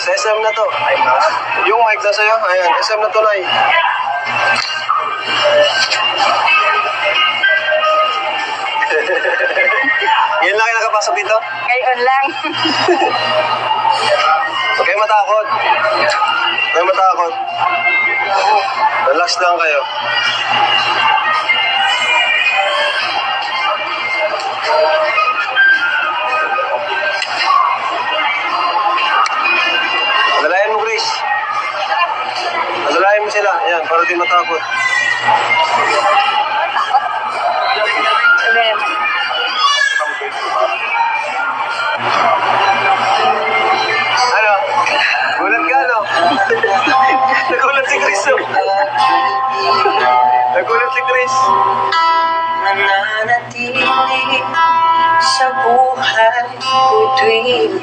Sa SM na to. Yung mic na sa'yo. Ayan, SM na to, Nay. Yan lang yung nakapasok dito. Ngayon lang. Huwag kayo matakot. Huwag kayo matakot. Relax lang kayo. Para di matakot. Ano? Gulat ka, no? Nagulat si Chris, oh. Nagulat si Chris. nananatili sa buhay ko tuwing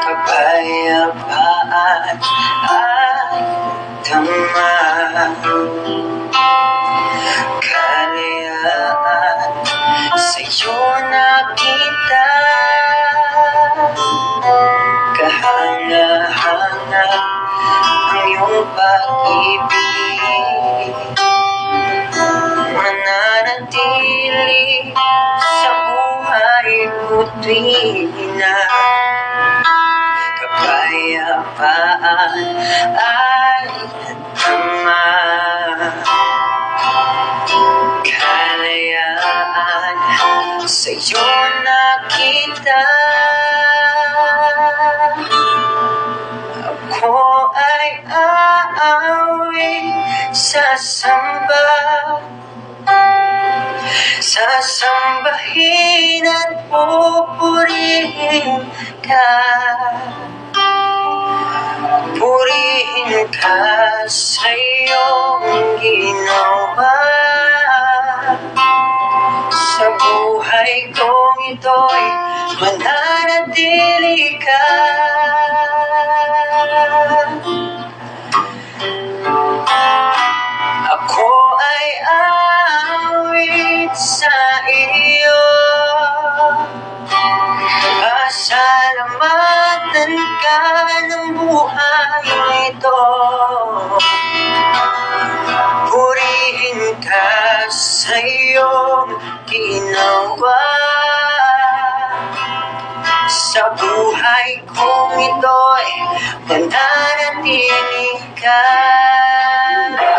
kapayapaan at tama kalayaan sa'yo nakita kahanga-hanga ang iyong pag-ibig. Mananatili sa buhay ko tuwing na. Kapayapaan ay sa iyo nakita ako ay aawin sa samba. Sasambahin at pupurihin ka. Purihin ka sa iyong ginawa ka Ako ay awit sa iyo. Pasalamatan ka ng buhay ito Purihin ka sa iyong ginawa Sa buhay kong ito'y mananatili ka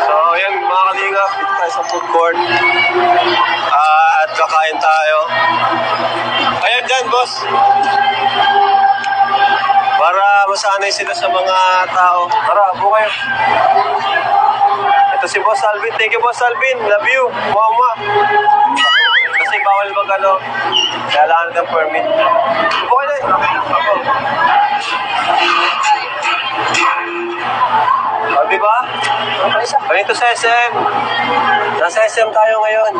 So, yan mga kalingap, dito tayo sa food court. Ah, at kakain tayo. Ayan dyan, boss. Para masanay sila sa mga tao. Tara, upo kayo. Ito si Boss Alvin. Thank you, Boss Alvin. Love you. Mama. Kasi bawal mag ano. Kailangan ng permit. Upo. O, di ba? Ganito sa SM. Nasa SM tayo ngayon.